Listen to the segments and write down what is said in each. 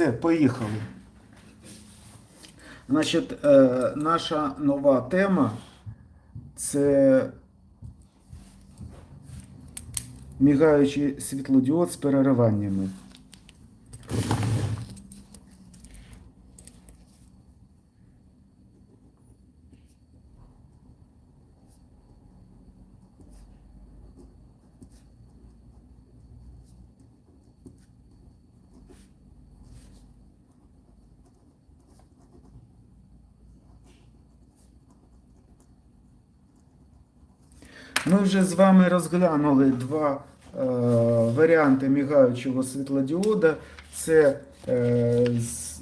Все, поїхали. Значить, е, наша нова тема це мігаючий світлодіод з перериваннями. Ми вже з вами розглянули два е, варіанти мігаючого світлодіода. Це е,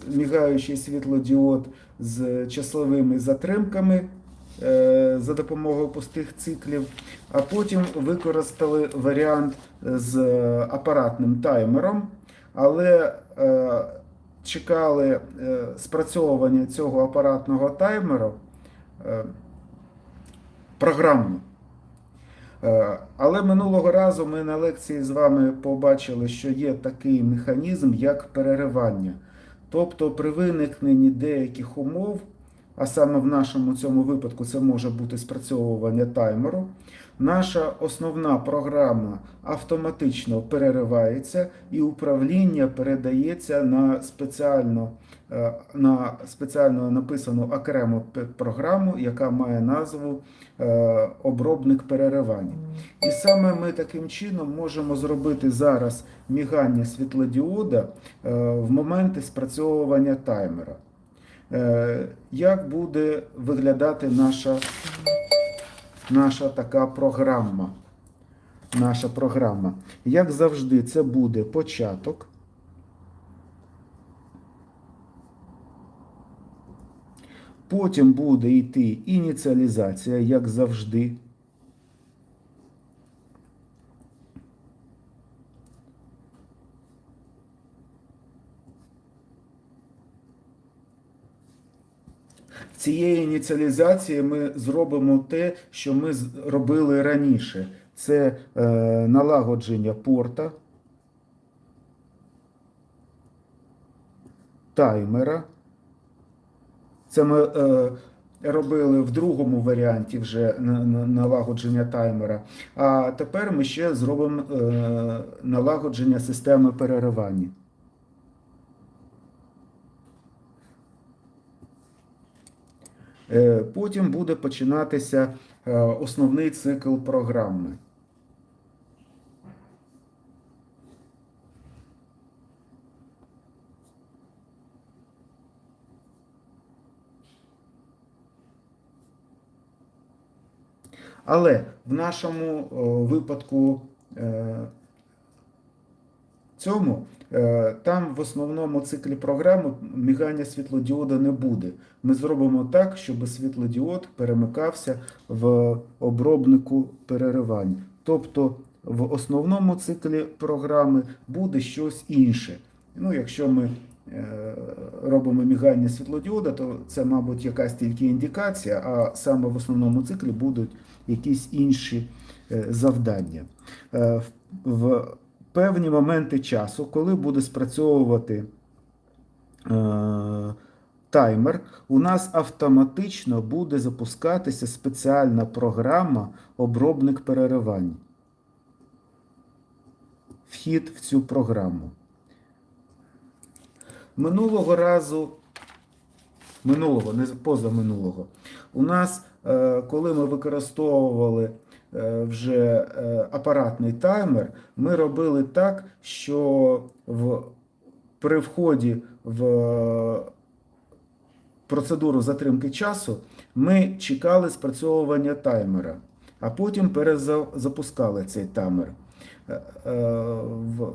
мігаючий світлодіод з часовими затримками е, за допомогою пустих циклів, а потім використали варіант з апаратним таймером, але е, чекали е, спрацьовування цього апаратного таймеру е, програмно. Е, Але минулого разу ми на лекції з вами побачили, що є такий механізм, як переривання. Тобто при виникненні деяких умов, а саме в нашому цьому випадку це може бути спрацьовування таймеру, наша основна програма автоматично переривається і управління передається на спеціально, е, на спеціально написану окрему програму, яка має назву е, обробник переривання. І саме ми таким чином можемо зробити зараз мігання світлодіода е, в моменти спрацьовування таймера. Як буде виглядати наша, наша така програма? Наша програма. Як завжди, це буде початок. Потім буде йти ініціалізація, як завжди. Цієї ініціалізації ми зробимо те, що ми робили раніше. Це е, налагодження порта, таймера. Це ми е, робили в другому варіанті вже на- на- налагодження таймера. А тепер ми ще зробимо е, налагодження системи переривання. Потім буде починатися е, основний цикл програми. Але в нашому випадку е, цьому е, там в основному циклі програми мігання світлодіода не буде. Ми зробимо так, щоб світлодіод перемикався в обробнику переривань. Тобто в основному циклі програми буде щось інше. Ну, якщо ми е, робимо мігання світлодіода, то це, мабуть, якась тільки індикація, а саме в основному циклі будуть якісь інші е, завдання. Е, В певні моменти часу, коли буде спрацьовувати е, таймер, у нас автоматично буде запускатися спеціальна програма обробник переривань. Вхід в цю програму. Минулого разу, минулого, не позаминулого, у нас, е, коли ми використовували вже е, апаратний таймер, ми робили так, що в, при вході в процедуру затримки часу ми чекали спрацьовування таймера, а потім перезапускали цей таймер. Е, е, В,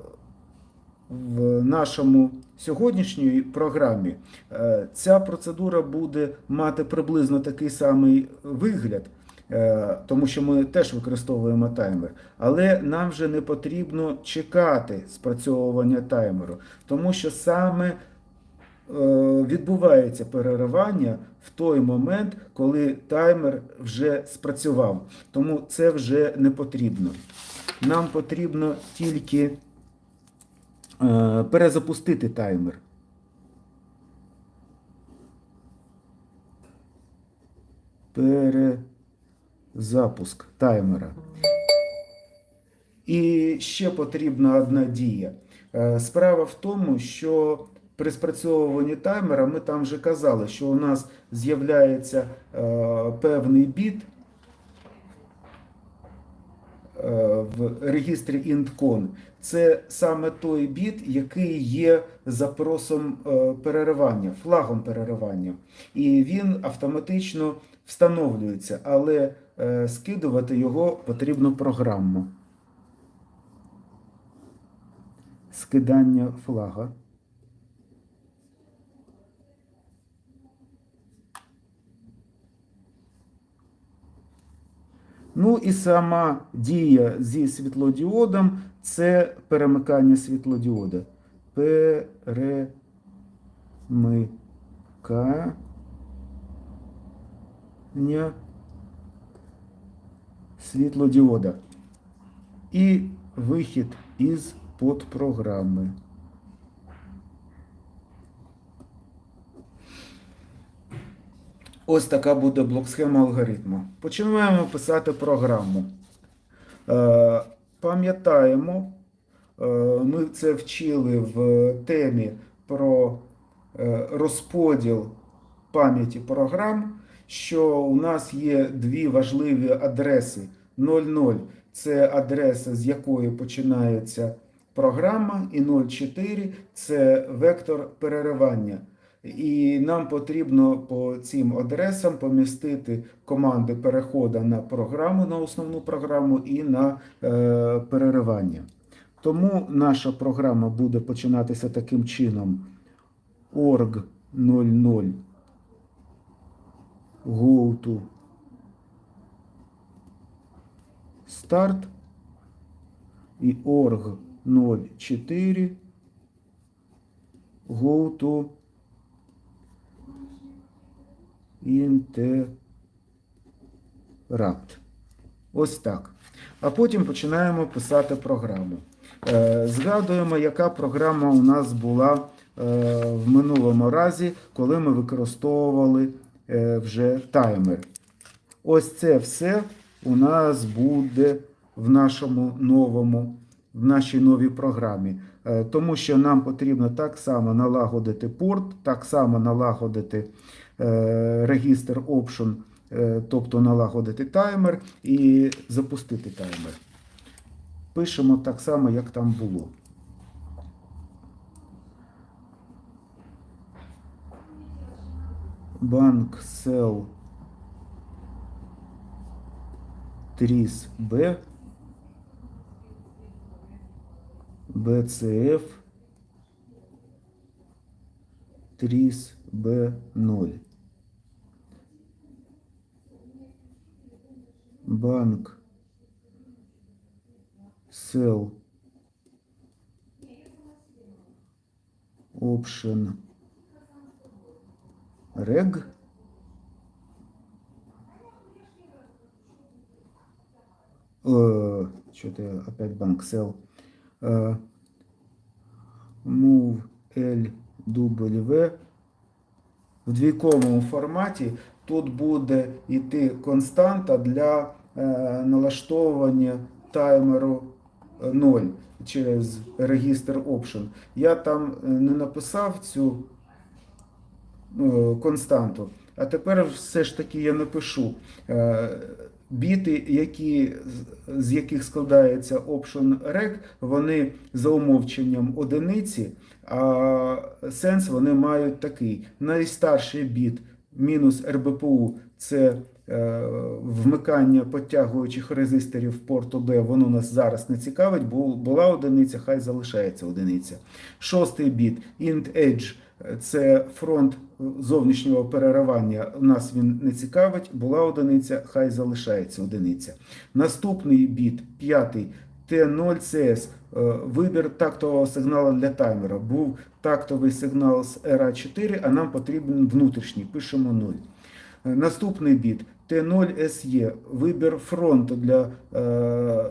в нашому сьогоднішній програмі е, ця процедура буде мати приблизно такий самий вигляд, е, Е, тому що ми теж використовуємо таймер, але нам вже не потрібно чекати спрацьовування таймеру, тому що саме е, відбувається переривання в той момент, коли таймер вже спрацював. Тому це вже не потрібно. Нам потрібно тільки е, перезапустити таймер. Пере перезапуск таймера. І ще потрібна одна дія. Е, Справа в тому, що при спрацьовуванні таймера ми там вже казали, що у нас з'являється е, певний біт е, в регістрі IntCon. Це саме той біт, який є запросом переривання, флагом переривання. І він автоматично встановлюється, але скидувати його потрібно програму. Скидання флага. Ну і сама дія зі світлодіодом це перемикання світлодіода. Перемикання світлодіода. І вихід із подпрограми. Ось така буде блок-схема алгоритму. Починаємо писати програму. Е, Пам'ятаємо, е, ми це вчили в темі про е, розподіл пам'яті програм, що у нас є дві важливі адреси. 00 це адреса, з якої починається програма, і 04 це вектор переривання. І нам потрібно по цим адресам помістити команди переходу на програму, на основну програму і на е, переривання. Тому наша програма буде починатися таким чином: org 00 to start і org 04 go to інтерапт. Ось так. А потім починаємо писати програму. Е, Згадуємо, яка програма у нас була е, в минулому разі, коли ми використовували вже таймер. Ось це все у нас буде в нашому новому, в нашій новій програмі. Е, Тому що нам потрібно так само налагодити порт, так само налагодити е, регістр option, е, тобто налагодити таймер і запустити таймер. Пишемо так само, як там було. Банк сел тріс Б БЦФ тріс Б0 банк сел option reg что-то я опять банк сел? Э, move LW в двійковому форматі тут буде йти константа для е, налаштовування таймеру 0 через регістр Option. Я там е, не написав цю е, константу, а тепер все ж таки я напишу. Е, Біти, які, з- яких складається option reg, вони за умовченням одиниці, а сенс вони мають такий. Найстарший біт мінус РБПУ це е, вмикання підтягуючих резисторів порту B, воно нас зараз не цікавить, бо була одиниця, хай залишається одиниця. Шостий біт int edge це фронт зовнішнього переривання. Нас він не цікавить, була одиниця, хай залишається одиниця. Наступний біт, п'ятий. Т0CS, е, вибір тактового сигналу для таймера. Був тактовий сигнал з RA4, а нам потрібен внутрішній. Пишемо 0. Е, Наступний біт Т0SE, вибір фронту для е,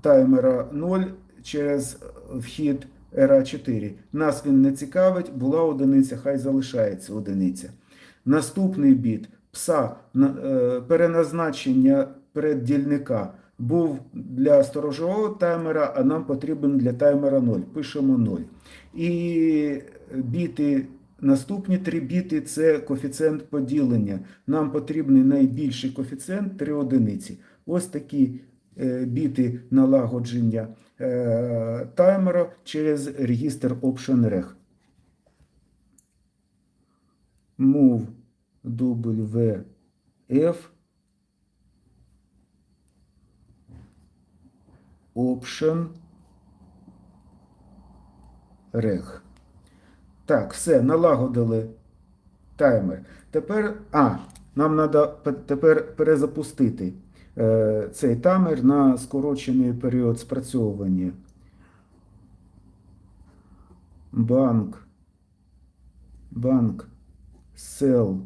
таймера 0 через вхід RA4. Нас він не цікавить, була одиниця, хай залишається одиниця. Наступний біт пса е, переназначення переддільника був для сторожового таймера, а нам потрібен для таймера 0. Пишемо 0. І біти, наступні три біти це коефіцієнт поділення. Нам потрібний найбільший коефіцієнт 3 одиниці. Ось такі біти налагодження е, таймера через регістр OptionReg. Move WF Option Reg. Так, все, налагодили таймер. Тепер, а, нам треба тепер перезапустити е, цей таймер на скорочений період спрацьовування. Банк. Банк. Сел.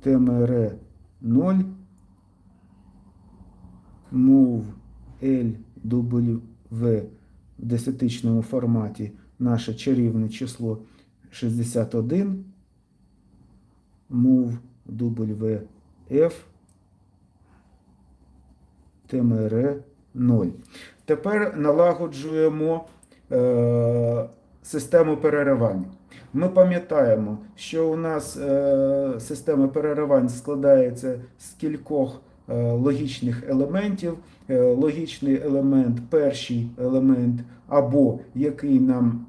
ТМР 0. Move LW в десятичному форматі наше чарівне число 61. Move WF ТМР 0. Тепер налагоджуємо е, систему переривань. Ми пам'ятаємо, що у нас е, система переривань складається з кількох е, логічних елементів. Е, логічний елемент, перший елемент, або який нам.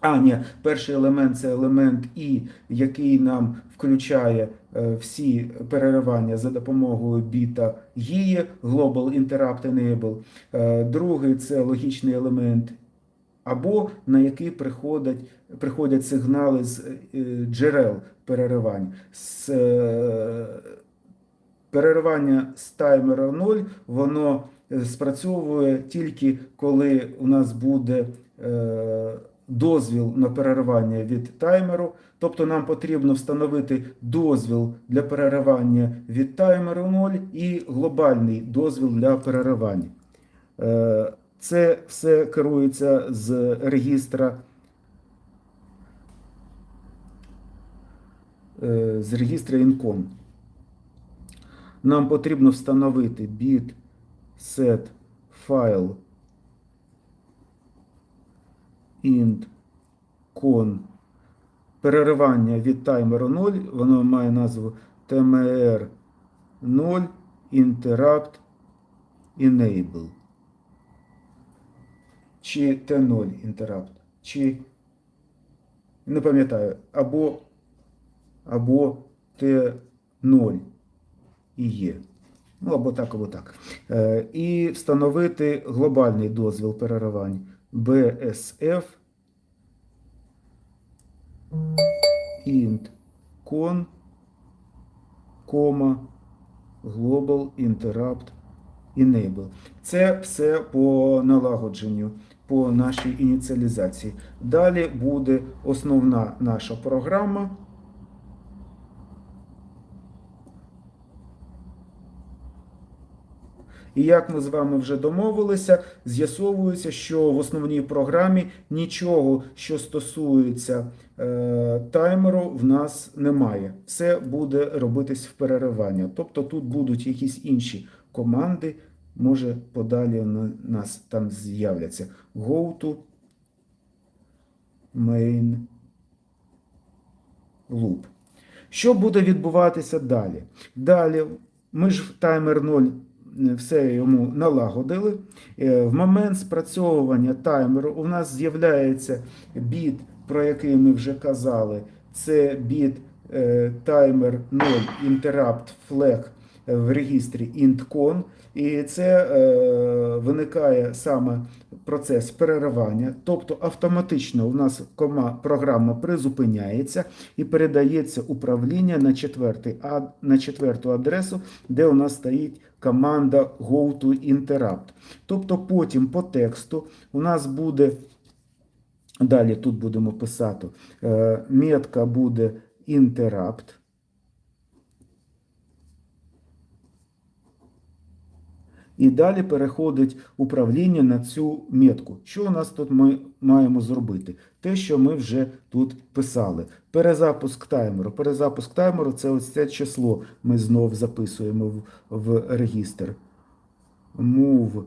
А, ні, перший елемент це елемент І, який нам включає е, всі переривання за допомогою біта GIE, Global Interrupt Enable. Е, другий це логічний елемент або на який приходять, приходять сигнали з е, джерел переривань. З переривання з таймера 0, воно спрацьовує тільки коли у нас буде дозвіл на переривання від таймеру. Тобто нам потрібно встановити дозвіл для переривання від таймеру 0 і глобальний дозвіл для переривання. Е, Це все керується з регістра. е, З регістра Incon. Нам потрібно встановити bit set file int con переривання від таймеру 0, воно має назву tmr 0 interrupt enable. Чи T0 interrupt, чи не пам'ятаю, або, або T0 і є. Ну, або так, або так. Е, і встановити глобальний дозвіл переривань BSF int con, кома, global interrupt enable. Це все по налагодженню, по нашій ініціалізації. Далі буде основна наша програма. І як ми з вами вже домовилися, з'ясовується, що в основній програмі нічого, що стосується е, таймеру, в нас немає. Все буде робитись в переривання. Тобто тут будуть якісь інші команди, може подалі на нас там з'являться. Go to main loop. Що буде відбуватися далі? Далі ми ж в таймер 0 все йому налагодили. Е, В момент спрацьовування таймеру у нас з'являється біт, про який ми вже казали. Це біт е, таймер 0 interrupt flag в регістрі intcon. І це е, виникає саме процес переривання, тобто автоматично у нас кома, програма призупиняється і передається управління на, а, на четверту адресу, де у нас стоїть команда go to interrupt. Тобто потім по тексту у нас буде, далі тут будемо писати, е, метка буде interrupt. І далі переходить управління на цю метку. Що у нас тут ми маємо зробити? Те, що ми вже тут писали. Перезапуск таймеру. Перезапуск таймеру це ось це число. Ми знов записуємо в, в регістр. Move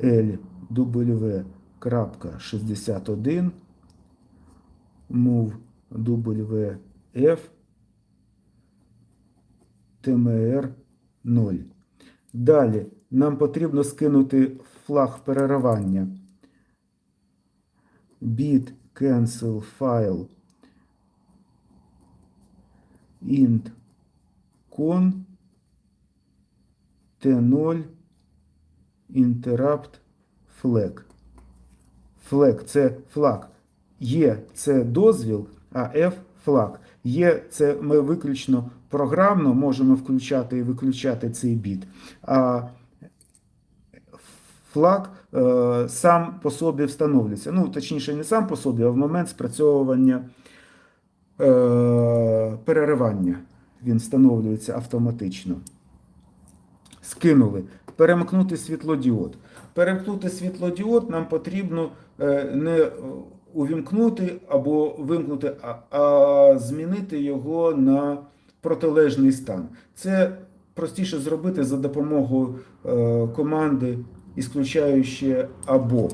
LW.61 move WF TMR 0. Далі нам потрібно скинути флаг переривання. Bit cancel file int con t0 interrupt flag. Flag – це флаг. Є це дозвіл, а F флаг. Є це ми виключно програмно можемо включати і виключати цей біт. А флаг сам по собі встановлюється. Ну, точніше, не сам по собі, а в момент спрацьовування е, переривання. Він встановлюється автоматично. Скинули. Перемкнути світлодіод. Перемкнути світлодіод нам потрібно е, не увімкнути або вимкнути, а, змінити його на протилежний стан. Це простіше зробити за допомогою е, команди, ісключаючи або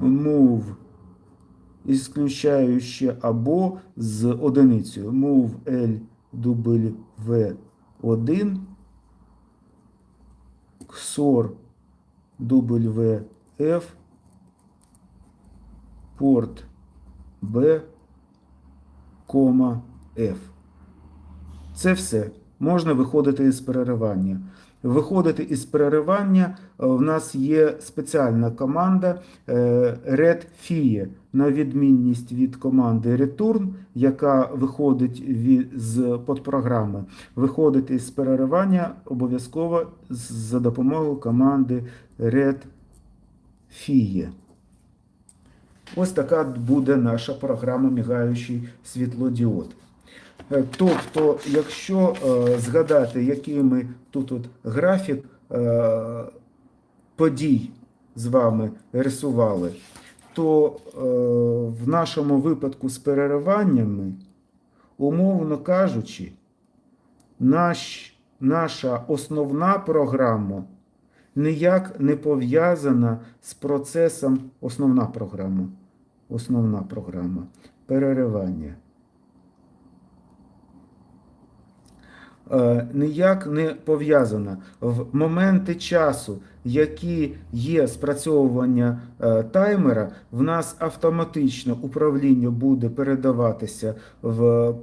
move, ісключаючи або з одиницею. Move L дубль LW1 XOR WF порт B, F. Це все. Можна виходити із переривання. Виходити із переривання е, в нас є спеціальна команда е, redFie, на відмінність від команди Return, яка виходить з подпрограми. Виходити із переривання обов'язково за допомогою команди redFie. Ось така буде наша програма мігаючий світлодіод. Е, Тобто, якщо е, згадати, який ми тут от графік е, подій з вами рисували, то в нашому випадку з перериваннями, умовно кажучи, наш, наша основна програма ніяк не пов'язана з процесом основна програма. Основна програма переривання. Ніяк не пов'язана. В моменти часу, які є спрацьовування е, таймера, в нас автоматично управління буде передаватися в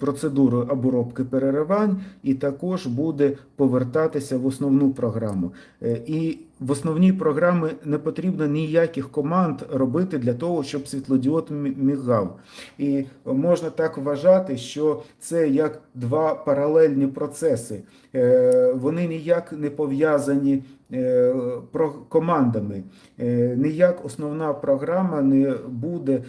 процедуру обробки переривань, і також буде повертатися в основну програму. Е, І в основній програмі не потрібно ніяких команд робити для того, щоб світлодіод мігав. І можна так вважати, що це як два паралельні процеси. Е, Вони ніяк не пов'язані командами. Е, Ніяк основна програма не буде е,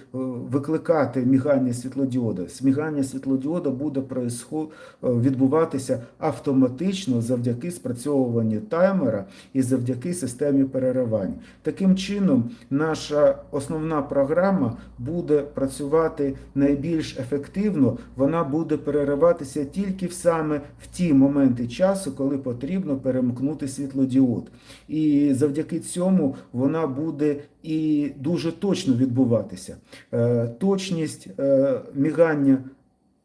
викликати мігання світлодіода. Смігання світлодіода буде е, відбуватися автоматично завдяки спрацьовуванню таймера і завдяки системі переривань. Таким чином, наша основна програма буде працювати найбільш ефективно. Вона буде перериватися тільки саме в ті моменти часу, коли потрібно перемкнути світлодіод. І завдяки цьому вона буде і дуже точно відбуватися. Е, Точність е, мігання,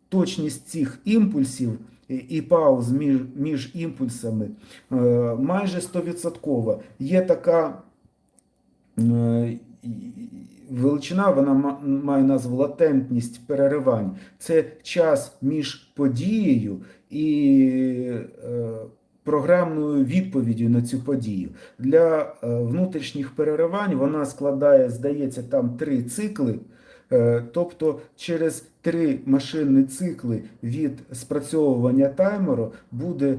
точність цих імпульсів і- пауз між, між імпульсами е, майже 100%. Є така величина, вона має назву латентність переривань. Це час між подією і програмною відповіддю на цю подію. Для е, внутрішніх переривань вона складає, здається, там три цикли. Е, Тобто через три машинні цикли від спрацьовування таймеру буде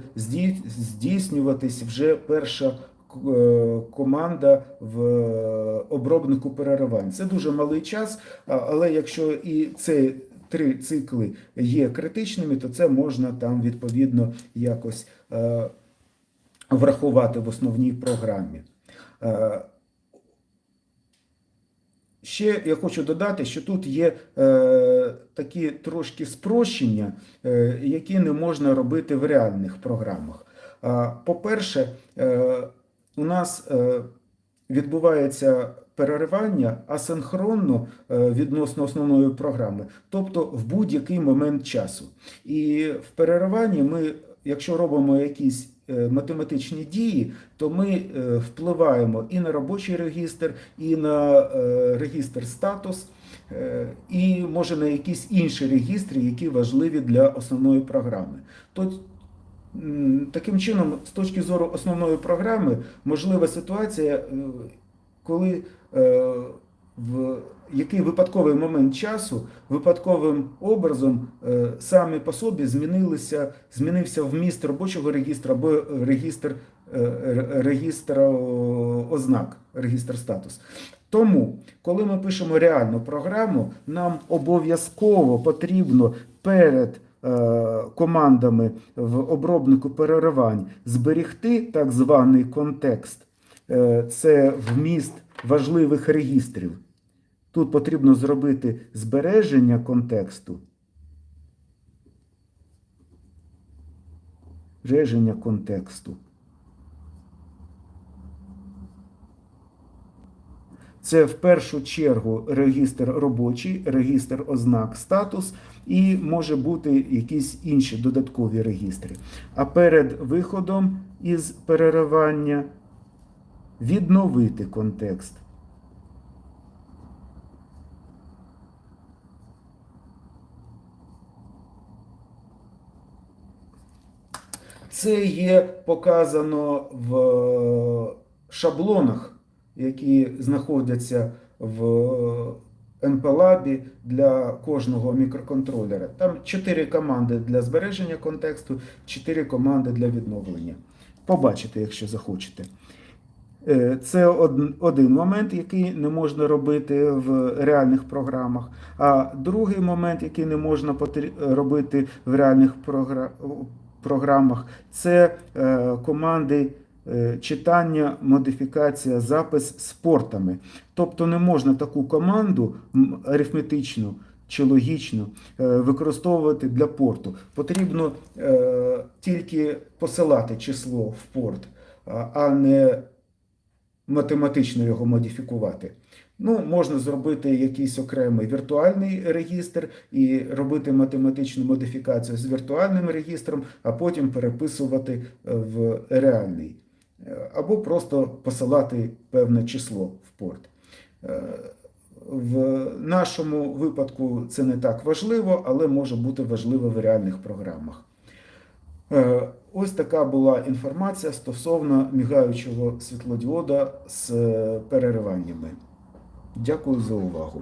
здійснюватись вже перша е, команда в обробнику переривань. Це дуже малий час, але якщо і цей три цикли є критичними, то це можна там відповідно якось е, врахувати в основній програмі. Е, Ще я хочу додати, що тут є е, такі трошки спрощення, е, які не можна робити в реальних програмах. А, По-перше, е, у нас е, відбувається переривання асинхронно е, відносно основної програми, тобто в будь-який момент часу. І в перериванні ми, якщо робимо якісь е, математичні дії, то ми е, впливаємо і на робочий регістр, і на регістр статус, і може на якісь інші регістри, які важливі для основної програми. То Таким чином, з точки зору основної програми, можлива ситуація, коли в який випадковий момент часу випадковим образом е, самі по собі змінилися, змінився вміст робочого регістру або регістр, е, регістр ознак, регістр статус. Тому, коли ми пишемо реальну програму, нам обов'язково потрібно перед е, командами в обробнику переривань зберігти так званий контекст. Е, Це вміст важливих регістрів. Тут потрібно зробити збереження контексту. Збереження контексту. Це в першу чергу регістр робочий, регістр ознак статус і може бути якісь інші додаткові регістри. А перед виходом із переривання відновити контекст. Це є показано в шаблонах, які знаходяться в MPLAB для кожного мікроконтролера. Там чотири команди для збереження контексту, чотири команди для відновлення. Побачите, якщо захочете. Е, Це один момент, який не можна робити в реальних програмах. А другий момент, який не можна робити в реальних програмах, це е, команди е, читання, модифікація, запис з портами. Тобто не можна таку команду арифметичну чи логічну використовувати для порту. Потрібно тільки посилати число в порт, а не математично його модифікувати. Ну, можна зробити якийсь окремий віртуальний регістр і робити математичну модифікацію з віртуальним регістром, а потім переписувати е, в реальний. Е, Або просто посилати певне число в порт. Е, В нашому випадку це не так важливо, але може бути важливо в реальних програмах. Ось така була інформація стосовно мігаючого світлодіода з е, перериваннями. Дякую за увагу.